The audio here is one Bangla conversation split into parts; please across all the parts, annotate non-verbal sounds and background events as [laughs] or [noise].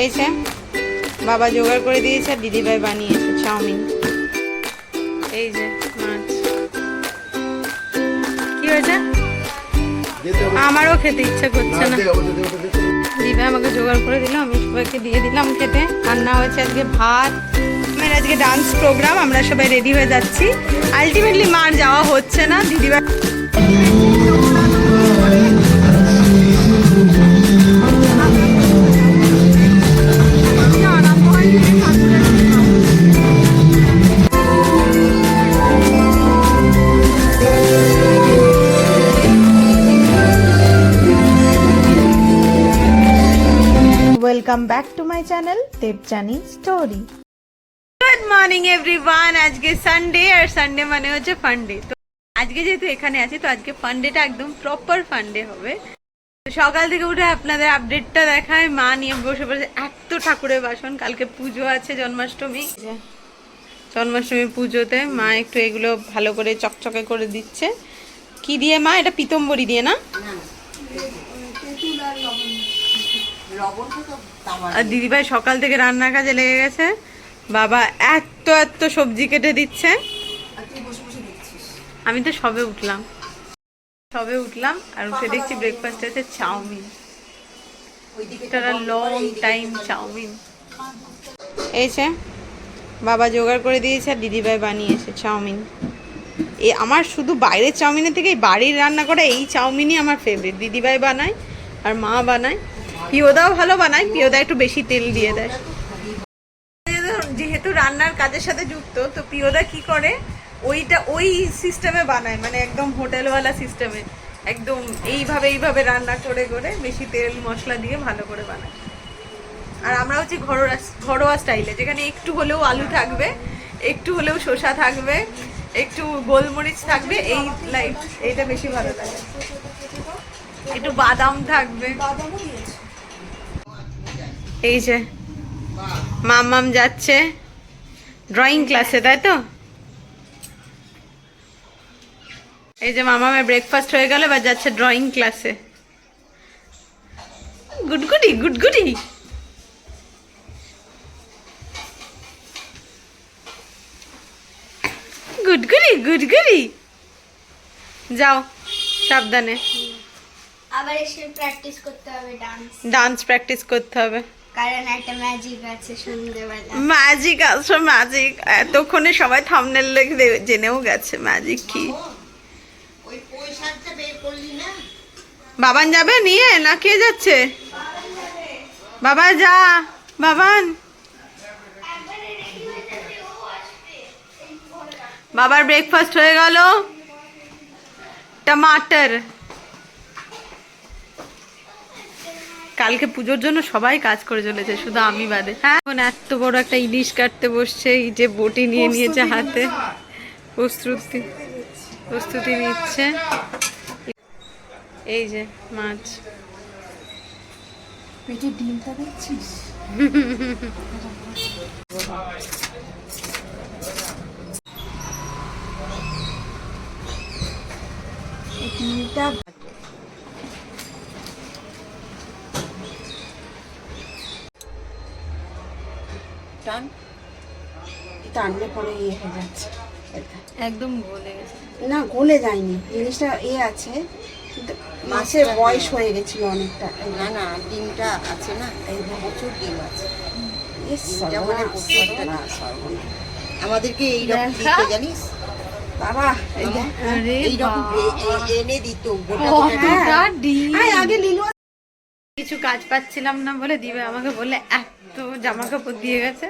এই যে বাবা জোগাড় করে দিয়েছে আর দিদিভাই বানিয়েছে চাউমিন। এই যে মাছ। কি হয়েছে? আমারও খেতে ইচ্ছা করছে না। দিদিভাই আমাকে জোগাড় করে দিল আমি সবাইকে দিয়ে দিলাম খেতে। রান্না হয়েছে আজকে ভাত। আমার আজকে ডান্স প্রোগ্রাম আমরা সবাই রেডি হয়ে যাচ্ছি। আলটিমেটলি মার যাওয়া হচ্ছে না দিদিভাই my channel Debjani story. Good morning everyone আজকে সানডে আর সানডে মানে হচ্ছে ফান্ডে তো আজকে যেহেতু এখানে আছি তো আজকে ফান্ডেটা একদম প্রপার ফান্ডে হবে। তো সকাল থেকে উঠে আপনাদের আপডেটটা দেখায় মা নিয়ে বসে বসে এত ঠাকুরের বাসন কালকে পুজো আছে জন্মাষ্টমী। জন্মাষ্টমী পুজোতে মা একটু এগুলো ভালো করে চকচকে করে দিচ্ছে। কি দিয়ে মা? এটা পিতম্বরি দিয়ে না। আর দিদিভাই সকাল থেকে রান্নার কাজে লেগে গেছে। বাবা এত এত সবজি কেটে দিচ্ছে। আমি তো সবে উঠলাম। সবে উঠলাম আর উঠে দেখছি ব্রেকফাস্ট আছে চাউমিন। Long time chowmein. এই যে বাবা জোগাড় করে দিয়েছে আর দিদিভাই বানিয়েছে চাউমিন। এ আমার শুধু বাইরের চাউমিনের থেকে বাড়ির রান্না করা এই চাউমিনই আমার ফেভারিট দিদিভাই বানায় আর মা বানায়। পিওদাও ভালো বানায়, পিওদা একটু বেশি তেল দিয়ে দেয়। যেহেতু রান্নার কাজের সাথে যুক্ত, তো পিওদা কি করে? ওইটা, ওই সিস্টেমে বানায় মানে একদম হোটেলওয়ালা সিস্টেমে একদম এইভাবে এইভাবে রান্না করে করে বেশি তেল, মশলা দিয়ে ভালো করে বানায়। আর আমরা হচ্ছে ঘরোয়া ঘরোয়া স্টাইলে, যেখানে একটু হলেও আলু থাকবে, একটু হলেও শসা থাকবে, একটু গোলমরিচ থাকবে, এই লাইফ এইটা বেশি ভালো লাগে। একটু বাদাম থাকবে। এই যে মামাম যাচ্ছে। ড্রয়িং ক্লাসে তাই তো? এই যে মামামের ব্রেকফাস্ট হয়ে গেল এবার যাচ্ছে ড্রয়িং ক্লাসে গুডগুডি গুডগুডি। গুডগুডি গুডগুডি। যাও সাবধানে। আবার এসে প্র্যাকটিস করতে হবে ডান্স ডান্স প্র্যাকটিস করতে হবে। কারণ একটা ম্যাজিক আছে সন্ধ্যেবেলা ম্যাজিক আসো ম্যাজিক এতক্ষণে সবাই থামনেল লিখে জেনেও গেছে ম্যাজিক কি। বাবান যাবে নিয়ে না কে যাচ্ছে? বাবা যা বাবান। বাবার ব্রেকফাস্ট হয়ে গেল। টমাটার কালকে পুজোর জন্য সবাই কাজ করে চলেছে শুধু আমি বাদে। হ্যাঁ এখন এত বড় একটা ইলিশ কাটতে বসছে এই যে বটি নিয়ে নিয়েছে হাতে। প্রস্তুতি প্রস্তুতি নিচ্ছে। এই যে মাছ। পেটে ডিমটা দেখছিস? [laughs] ডিমটা টান। টানলে পরে ইয়ে হয়ে যাচ্ছে। একদম গলে গেছে। না গলে যায়নি। জিনিসটা এ আছে মাছের বয়স হয়ে গেছিল অনেকটা। না না ডিমটা আছে না এই প্রচুর ডিম আছে। মানে। আমাদেরকে এইরকম দেখা। জানিস? বাবা এইরকম এ- এনে দিত গোটা আয়, আগে কিছু কাজ পাচ্ছিলাম না বলে দিবে আমাকে বলে এত জামা কাপড় দিয়ে গেছে।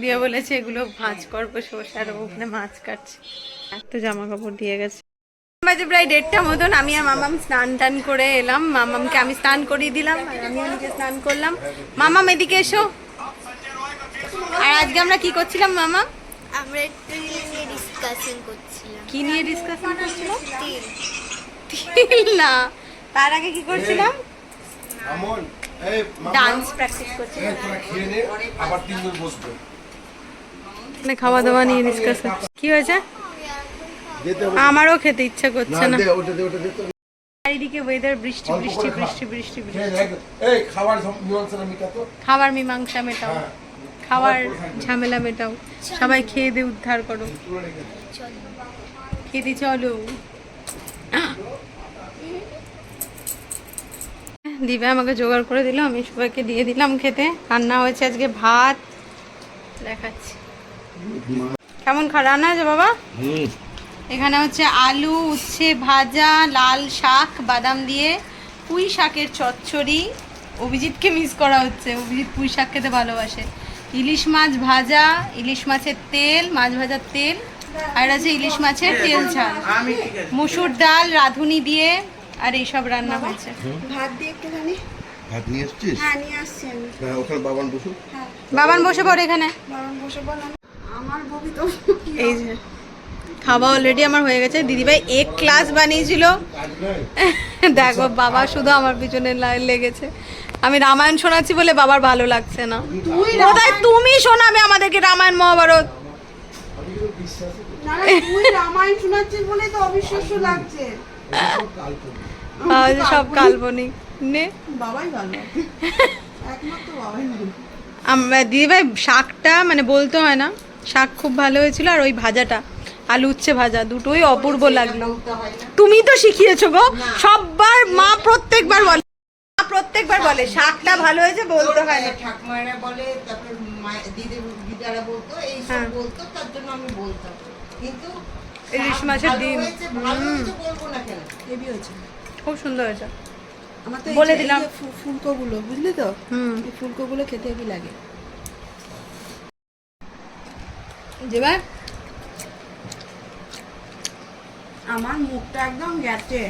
দিয়ে বলেছে এগুলো ভাঁজ করব শসার ওখানে মাছ কাটছে। এত জামা কাপড় দিয়ে গেছে। বাজে প্রায় দেড়টা মতন আমি আর মামাম স্নান টান করে এলাম। মামামকে আমি স্নান করিয়ে দিলাম আর আমিও নিজে স্নান করলাম। মামাম এদিকে এসো। আর আজকে আমরা কি করছিলাম মামা আমরা একটু নিয়ে ডিসকাশন করছিলাম। কি নিয়ে ডিসকাশন করছিলাম? তিল না। তার আগে কি করছিলাম? আমন এই ডান্স প্র্যাকটিস তোরা খেয়ে নে আবার তিনজন বসবে। খাওয়া দাওয়া নিয়ে ডিসকাশন কি হয়েছে? আমারও খেতে ইচ্ছা করছে না দে ওটা দে ওটা দে তো। চারিদিকে ওয়েদার বৃষ্টি বৃষ্টি বৃষ্টি বৃষ্টি বৃষ্টি। এই খাবার মীমাংসা মিটা তো খাবার মীমাংসা মেটাও। হ্যাঁ। খাওয়ার ঝামেলা মেটাও। সবাই খেয়ে দিয়ে উদ্ধার করো। খেতে চলো। দিবা আমাকে জোগাড় করে দিল আমি সবাইকে দিয়ে দিলাম খেতে। রান্না হয়েছে আজকে ভাত। দেখাচ্ছি। কেমন খা রান্না হয়েছে বাবা? এখানে হচ্ছে আলু উচ্ছে ভাজা লাল শাক বাদাম দিয়ে পুঁই শাকের চচ্চড়ি। অভিজিৎকে মিস করা হচ্ছে। অভিজিৎ পুঁই শাক খেতে ভালোবাসে। ইলিশ মাছ ভাজা ইলিশ মাছের তেল মাছ ভাজার তেল আর আছে ইলিশ মাছের তেল ঝাল। মুসুর ডাল রাঁধুনি দিয়ে আর এই সব রান্না হয়েছে। ভাত দিয়ে একটুখানি। ভাত নিয়ে এসছিস? হ্যাঁ নিয়ে আসছি আমি। হ্যাঁ ওখানে বাবান বসু বাবান বসে পড়ে এখানে। বারণ বসে বললাম আমার ববি তো এই যে খাওয়া অলরেডি আমার হয়ে গেছে। দিদিভাই এক ক্লাস বানিয়েছিল। দেখো বাবা শুধু আমার পিছনে লেগেছে। আমি রামায়ণ শোনাচ্ছি বলে বাবার ভালো লাগছে না। কোথায় তুমি শোনাবে আমাদেরকে রামায়ণ মহাভারত। রামায়ণ শোনাচ্ছিস বলেই তো অবিশ্বাস্য লাগছে। সব কাল্পনিক। সব কাল্পনিক নে। বাবাই ভালো। একমাত্র বাবাই ভালো। আমরা দিদিভাই শাকটা মানে বলতে হয় না শাক খুব ভালো হয়েছিল আর ওই ভাজাটা আলু উচ্ছে ভাজা দুটোই অপূর্ব লাগল। তুমি তো শিখিয়েছো গো সববার মা প্রত্যেকবার বলে মা প্রত্যেকবার বলে শাকটা ভালো হয়েছে বলতে হয় না। ঠাকুমারা বলে তারপর দিদি দিদারা বলতো এইসব হ্যাঁ। বলতো তার জন্য আমি বলতাম। কিন্তু ইলিশ মাছের ভালো ডিম। বলব না কেন? হয়েছে। খুব সুন্দর হয়েছে। আমার তো বলে দিলাম। ফুলকোগুলো বুঝলি তো? হুম। ফুলকোগুলো খেতে হেভি লাগে। যে ভাই আমার মুখটা একদম গেছে।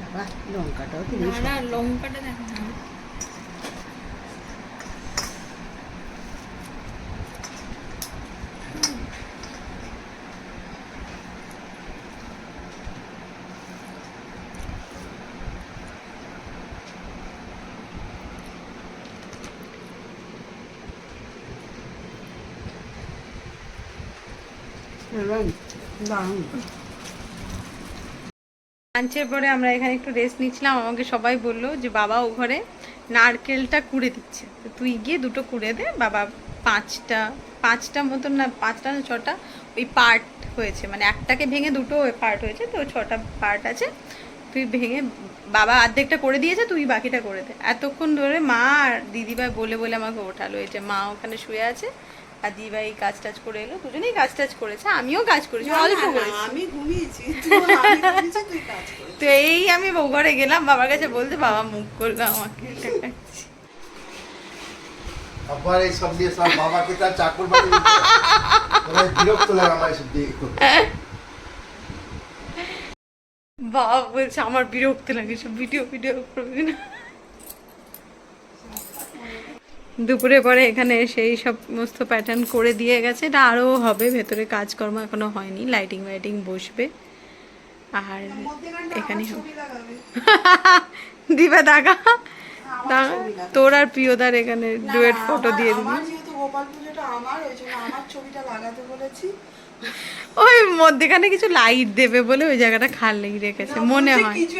বাবা লঙ্কাটাও তো বেশ না লঙ্কাটা দেখো দারুণ দারুণ লাঞ্চের পরে আমরা এখানে একটু রেস্ট নিচ্ছিলাম। আমাকে সবাই বলল যে, বাবা ও ঘরে নারকেলটা কুড়ে দিচ্ছে। তো তুই গিয়ে দুটো কুড়ে দে। বাবা পাঁচটা পাঁচটা মতন না, পাঁচটা না ছটা ওই পার্ট হয়েছে। মানে একটাকে ভেঙে দুটো পার্ট হয়েছে। তো ছটা পার্ট আছে। তুই ভেঙে বাবা অর্ধেকটা করে দিয়েছে, তুই বাকিটা করে দে। এতক্ষণ ধরে মা আর দিদিভাই বলে বলে আমাকে ওঠালো। এই যে মা ওখানে শুয়ে আছে। আর দিদিভাই কাজ টাজ করে এলো দুজনেই কাজ টাজ করেছে আমিও কাজ করেছি অল্প করেছি। আমি ঘুমিয়েছি। তো এই আমি বউ ঘরে গেলাম বাবার কাছে বলতে বাবা মুখ করল আমাকে। আবার এই সব দিয়ে সব বাবাকে তার চাকর বানিয়ে আমার বিরক্ত লাগে আমার এসব দিয়ে বাবা বলছে আমার বিরক্ত লাগে সব ভিডিও ভিডিও করবি না। দুপুরে পরে এখানে সেই সমস্ত প্যাটার্ন করে দিয়ে গেছে। এটা আরও হবে ভেতরে কাজকর্ম এখনও হয়নি লাইটিং লাইটিং বসবে। আর এখানে। [laughs] দিবা দাগা। দাগা তোর আর প্রিয়দার এখানে ডুয়েট ফটো দিয়ে দিবি। ওই মধ্যেখানে কিছু লাইট দেবে বলে ওই জায়গাটা খালি রেখেছে মনে হয়। কিছু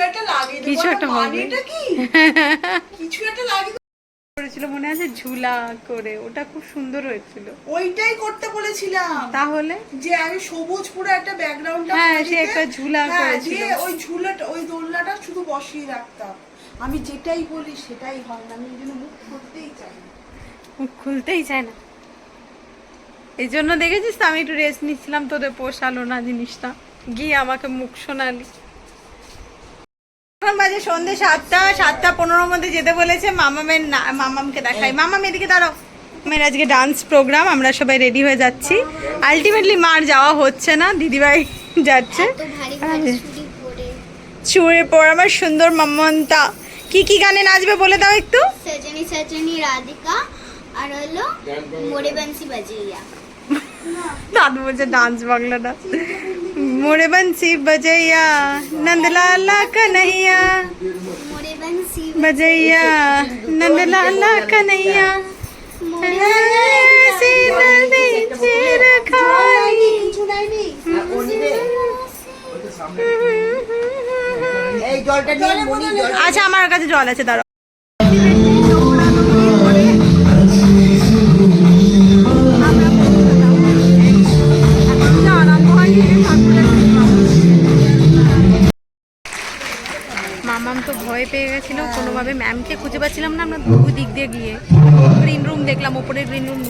একটা হবে। [laughs] কিছু একটা লাগিয়ে করেছিল মনে আছে? ঝুলা করে। ওটা খুব সুন্দর হয়েছিল। ওইটাই করতে বলেছিলাম। তাহলে? যে আমি সবুজ পুরো একটা ব্যাকগ্রাউন্ডটা হ্যাঁ, সে একটা ঝুলা করেছিল। দিয়ে ওই ঝুলাটা ওই দোলনাটা শুধু বসিয়ে রাখতাম। আমি যেটাই বলি সেটাই হয় না। আমি ওই জন্য মুখ খুলতেই চাই না। মুখ খুলতেই চায় না। এই জন্য দেখেছিস আমি একটু রেস্ট নিচ্ছিলাম তোদের পোষালো না জিনিসটা। গিয়ে আমাকে মুখ শোনালি। এখন বাজে সন্ধে সাতটা সাতটা পনেরোর মধ্যে যেতে বলেছে মামামের না মামামকে দেখাই। মামাম এদিকে দাঁড়াও। মেয়ের আজকে ডান্স প্রোগ্রাম আমরা সবাই রেডি হয়ে যাচ্ছি। আলটিমেটলি মার যাওয়া হচ্ছে না দিদিভাই [laughs] যাচ্ছে। চুড়ি পরে। আমার সুন্দর মাম্মন্তা কি কি গানে নাচবে বলে দাও একটু? সজনী সজনী রাধিকা আর হলো মোরে বাজিয়া। দাদু বলছে ডান্স বাংলা ডান্স मोरे बंसी बजैया नंदलाला कन्हैया। बजैया नंदलाला कन्हैया। আচ্ছা আমার কাছে জল আছে দাঁড়াও। ভয় পেয়ে গেছিল। কোনোভাবে ম্যামকে খুঁজে পাচ্ছিলাম না আমরা দু দিক দিয়ে গিয়ে। গ্রিন রুম দেখলাম ওপরে গ্রিন রুম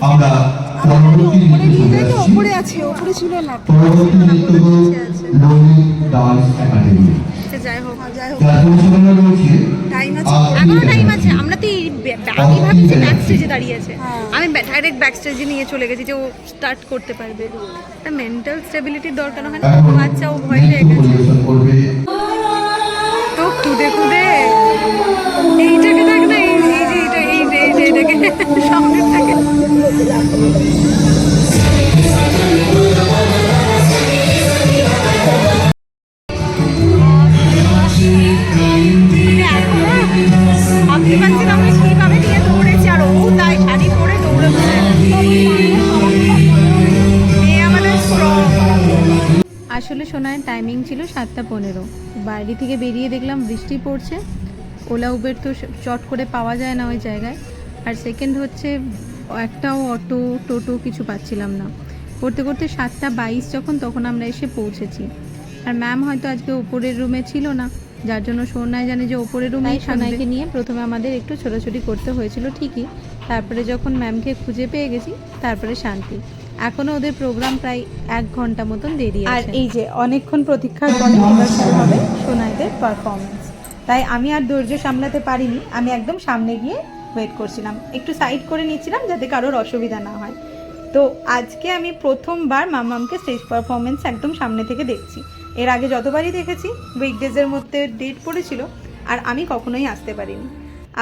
ওপরে নিয়ে যাই তো ওপরে আছে ওপরে ছিল না। একাডেমি যাই হোক। যাই হোক। টাইম আছে। এখনও টাইম আছে। আমরা তো এই ব্য- আমি ভাবছি ব্যাক স্টেজে দাঁড়িয়ে আছে। আমি ডাইরেক্ট ব্যাক স্টেজে নিয়ে চলে গেছি যে ও স্টার্ট করতে পারবে। মেন্টাল স্টেবিলিটির দরকার হয় না। বাচ্চা ও ভয় আসলে সোনার টাইমিং ছিল সাতটা পনেরো। বাড়ি থেকে বেরিয়ে দেখলাম বৃষ্টি পড়ছে। ওলা উবের তো চট করে পাওয়া যায় না ওই জায়গায়। আর সেকেন্ড হচ্ছে একটাও অটো টোটো কিছু পাচ্ছিলাম না। করতে করতে সাতটা বাইশ যখন তখন আমরা এসে পৌঁছেছি। আর ম্যাম হয়তো আজকে ওপরের রুমে ছিল না যার জন্য সোনায় জানে যে ওপরের রুমেই সোনাইকে নিয়ে প্রথমে আমাদের একটু ছোটাছুটি করতে হয়েছিল ঠিকই। তারপরে যখন ম্যামকে খুঁজে পেয়ে গেছি তারপরে শান্তি। এখনও ওদের প্রোগ্রাম প্রায় এক ঘণ্টা মতন দেরি আর এই যে অনেকক্ষণ প্রতীক্ষার পরে এবার শুরু হবে সোনাইদের পারফরমেন্স তাই আমি আর ধৈর্য সামলাতে পারিনি আমি একদম সামনে গিয়ে ওয়েট করছিলাম। একটু সাইড করে নিয়েছিলাম যাতে কারোর অসুবিধা না হয়। তো আজকে আমি প্রথমবার মামামকে স্টেজ পারফরমেন্স একদম সামনে থেকে দেখছি। এর আগে যতবারই দেখেছি উইকডেজের মধ্যে ডেট পড়েছিল আর আমি কখনোই আসতে পারিনি।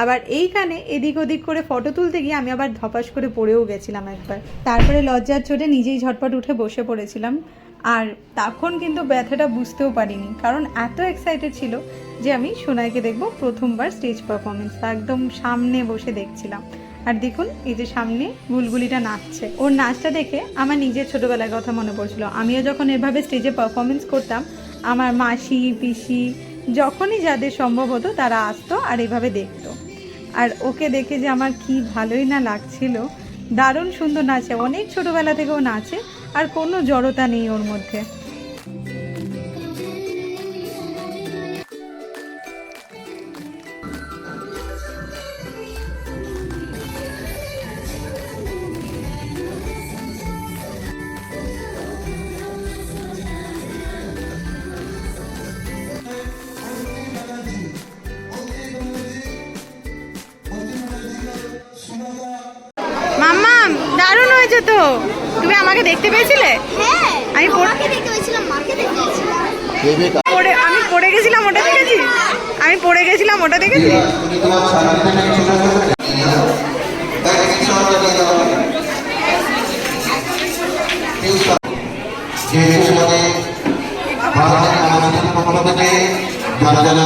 আবার এইখানে এদিক ওদিক করে ফটো তুলতে গিয়ে আমি আবার ধপাস করে পড়েও গেছিলাম একবার। তারপরে লজ্জার চোটে নিজেই ঝটপট উঠে বসে পড়েছিলাম। আর তখন কিন্তু ব্যথাটা বুঝতেও পারিনি, কারণ এত এক্সাইটেড ছিল যে আমি সোনাইকে দেখব প্রথমবার স্টেজ পারফরমেন্স একদম সামনে বসে দেখছিলাম। আর দেখুন, এই যে সামনে বুলবুলিটা নাচছে। ওর নাচটা দেখে আমার নিজের ছোটবেলার কথা মনে পড়ছিল। আমিও যখন এভাবে স্টেজে পারফরমেন্স করতাম, আমার মাসি, পিসি, যখনই যাদের সম্ভব হতো তারা আসতো আর এভাবে দেখতো। আর ওকে দেখে যে আমার কি ভালোই না লাগছিল দারুণ সুন্দর নাচে অনেক ছোটোবেলা থেকেও নাচে আর কোনো জড়তা নেই ওর মধ্যে। তুমি আমাকে দেখতে পেয়েছিলে? হ্যাঁ আমি তোমাকে দেখতে পেয়েছিলাম মাকে দেখতে পেয়েছিলাম। পড়ে আমি পড়ে গেছিলাম ওটা দেখেছি? আমি পড়ে গেছিলাম ওটা দেখেছি? যারা যারা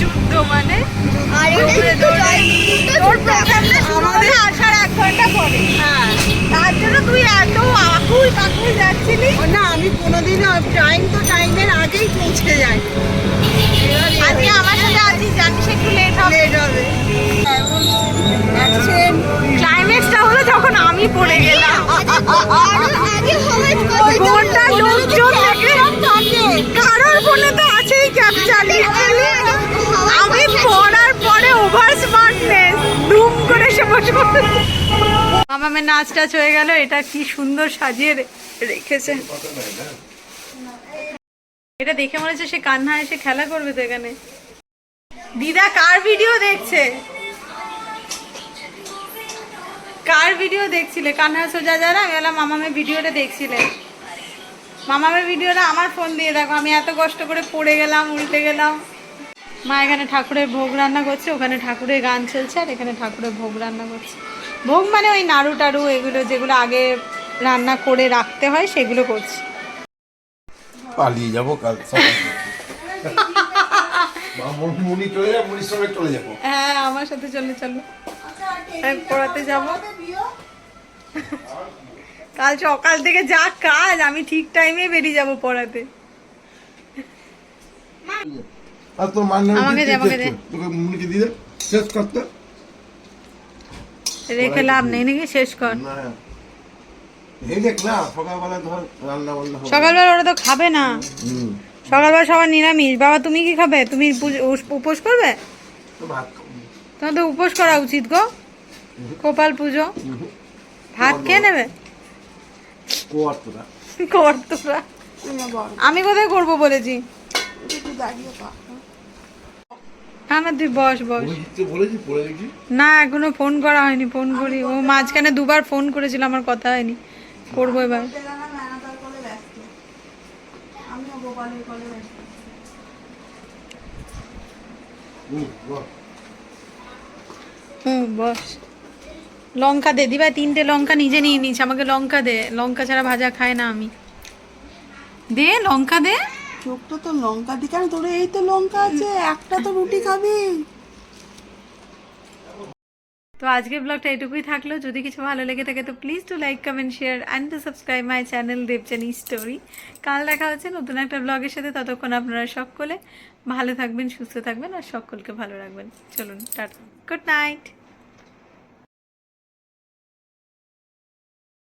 যুদ্ধ মানে? হবে আসার এক ঘণ্টা পরে। হ্যাঁ। তার জন্য তুই এত আকুল কাকুল যাচ্ছিলি। না আমি কোনোদিন টাইম তো টাইমের আগেই পৌঁছে যাই মামামের নাচ টাচ হয়ে গেল, এটা কি সুন্দর সাজিয়ে রেখেছে। এটা দেখে মনে হচ্ছে সে কান্না এসে খেলা করবে তো এখানে। দিদা, কার ভিডিও দেখছে? কার ভিডিও দেখছিলে? কান্না সোজা যারা আমি বললাম মামামের ভিডিওটা দেখছিলে। মামামের ভিডিওটা আমার ফোন দিয়ে দেখো, আমি এত কষ্ট করে পড়ে গেলাম, উল্টে গেলাম। মা এখানে ঠাকুরের ভোগ রান্না করছে ওখানে ঠাকুরের গান চলছে আর এখানে ঠাকুরের ভোগ রান্না করছে। ভোগ মানে ওই নাড়ু টাড়ু এগুলো যেগুলো আগে রান্না করে রাখতে হয় সেগুলো করছে। পালিয়ে যাব কাল হ্যাঁ আমার সাথে চলে চলো। আমি পড়াতে যাব। কাল সকাল থেকে যা কাজ আমি ঠিক টাইমে বেরিয়ে যাব পড়াতে। আর তোর মান নামে আমাকে দে, আমাকে দে। তোকে মুনিকে দিয়ে শেষ করতে রেখে লাভ নেই নাকি? শেষ কর। না। এই দেখ না সকালবেলা ধর রান্না বান্না হবে। সকালবেলা ওরা তো খাবে না। সকালবেলা সবার নিরামিষ। বাবা তুমি কি খাবে? তুমি উপোস করবে? তো তোমার তো উপোস করা উচিত গো। গোপাল পুজো। ভাত খেয়ে নেবে? কর তোরা। আমি কোথায় করব বলেছি? দাঁড়িয়ে না না তুই বস বস। না এখনও ফোন করা হয়নি ফোন করি। ও মাঝখানে দুবার ফোন করেছিল আমার কথা হয়নি। করব এবার। হুম বস। লঙ্কা দে দিবা তিনটে লঙ্কা নিজে নিয়ে নিচ্ছে আমাকে লঙ্কা দে। লঙ্কা ছাড়া ভাজা খায় না আমি। দে লঙ্কা দে। চোখটা তো লঙ্কা দি কেন তোর এই তো লঙ্কা আছে, একটা তো রুটি খাবি। তো আজকের ব্লগটা এটুকুই থাকল। যদি কিছু ভালো লেগে থাকে, তো please to like comment share and to subscribe my channel Debjani story কাল দেখা হচ্ছে নতুন একটা ব্লগের সাথে, ততক্ষণ আপনারা সকলে ভালো থাকবেন, সুস্থ থাকবেন, আর সকলকে ভালো রাখবেন। চলুন, টাটা। Good night